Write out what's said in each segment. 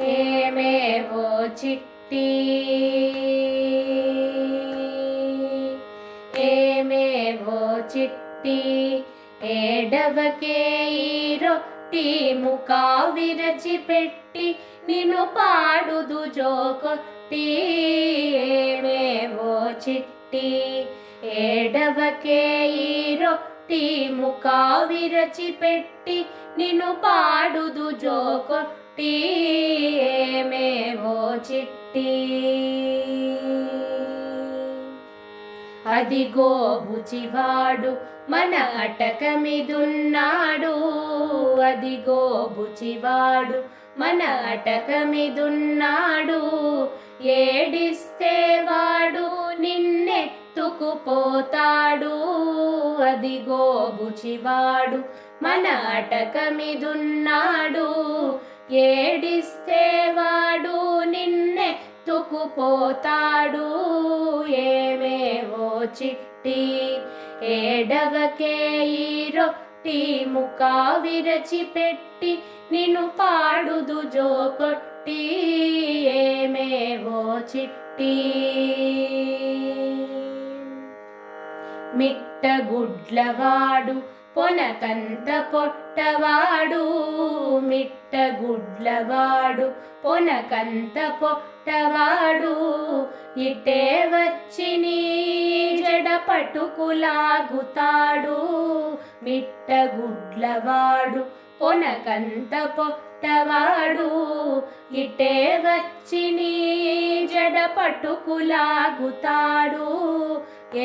ఏమేవో చిట్టి? ఏమేవో చిట్టి? ఏడవకే ఈ రొట్టి ముకా విరచి పెట్టి నిన్ను పాడుదు జోకొట్టి. ఏమేవో చిట్టి? ఏడవకే ఈ రొట్టి ముకా విరచి పెట్టి నిన్ను పాడుదు జోకొట్టి. ఏమేవో చిట్టి? అదిగో బుచివాడు మన అటకమిదున్నాడు. అదిగో బుచివాడు మన అటకమిదున్నాడు. ఏడిస్తే వాడు నిన్నెత్తుకుపోతాడు. అదిగో బుచివాడు మన అటకమిదున్నాడు. ఏడిస్తే వాడు నిన్నే తుకుపోతాడు ఏమేవో చిట్టి? ఏడవకే ఈ రొట్టి ముకా విరచి పెట్టి నిన్ను పాడుదు జోకొట్టి ఏమేవో చిట్టి? మిట్టగుడ్లవాడు పొనకంత పొట్టి పొట్టవాడు మిట్టగుడ్లవాడు పొనకంత పొట్టవాడు. ఇటే వచ్చి నీ జడ పట్టుకులాగుతాడు మిట్టగుడ్లవాడు పొనకంత పొట్టవాడు. ఇటే వచ్చి నీ జడ పట్టుకులాగుతాడు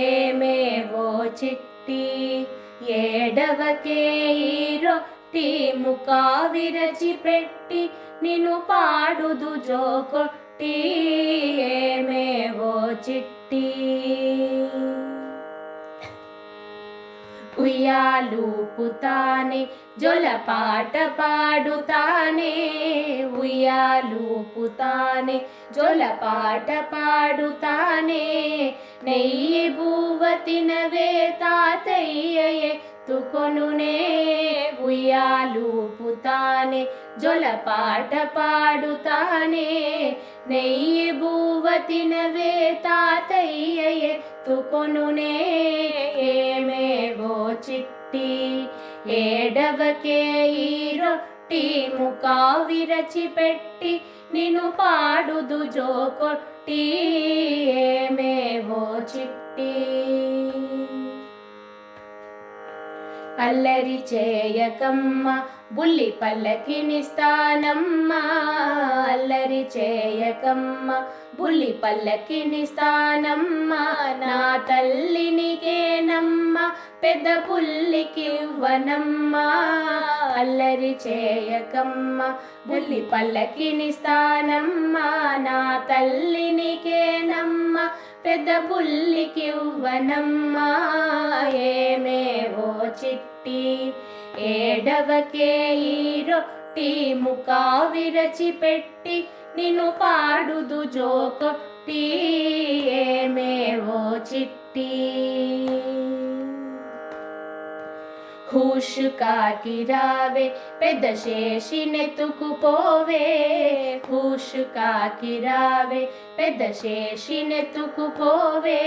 ఏమేవో చిట్టి ఏడవకే ఈ రొట్టి ముకా విరచి పెట్టి నిన్ను పాడుదు జోకొట్టి. ఏమేవో చిట్టి. ఉయ్యాలు ఊపుతానే జొలపాట పాడుతానే ఉయ్యాలూపుతానే జొలపాట పాడుతానే. నెయ్యి బువ్వ తినవే తాతయ్యే తుకొనునే ఉయ్యాలూపుతానే జొలపాట పాడుతానే. నెయ్యి బువ్వ తినవే తాతయ్యయే తుకొనునే. ఏమేవో చిట్టి? ఏడవకే ఈ రొట్టి ముకా విరచి పెట్టి నిన్ను పాడుదు జోకొట్టి ఏమేవో చిట్టి? అల్లరి చేయకమ్మ బుల్లి పల్లకిని స్థానమ్మ. అల్లరి చేయకమ్మ బుల్లి పల్లకిని స్థానమ్మ. నా తల్లినికేనమ్మ పెద్ద పుల్లికి వనమ్మ అల్లరి చేయకమ్మ బుల్లి పల్లకిని స్థానమ్మ. నా తల్లినికేనమ్మ పెద్ద పుల్లికి వనమ్మ ఏ ఏడవకే ఈ రొట్టి ముకా విరచి పెట్టి నిన్ను పాడుదు జోకొట్టి ఏమేవో చిట్టి? హుష్ కాకి రావే పెద్ద శేషినెత్తుకుపోవే హుష్ కాకి రావే పెద్ద శేషినెత్తుకుపోవే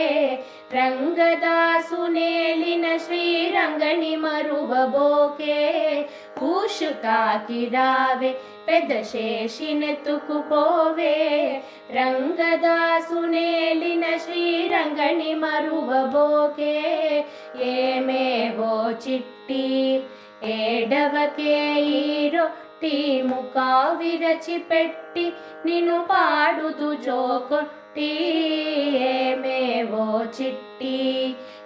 రంగదాసు నేలిన శ్రీరంగని మరువబోకే. హుష్ కాకి రావే పెద్ద శేషినెత్తుకుపోవే రంగదాసు నేలిన శ్రీరంగని మరువబోకే. ఏమే చిట్టి ఏడవకే ఈ రొట్టి ముకా విరచి పెట్టి నిన్ను పాడుదు జోకొట్టి ఏమేవో చిట్టి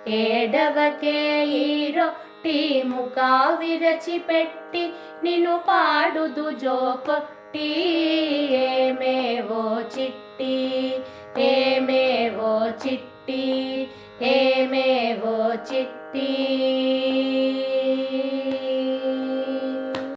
ఏడవకే ఈ రొట్టి ముకా విరచి పెట్టి నిన్ను పాడుదు జోకొట్టి ఏమేవో చిట్టి ఏమేవో చిట్టి ఏమేవో చిట్టి.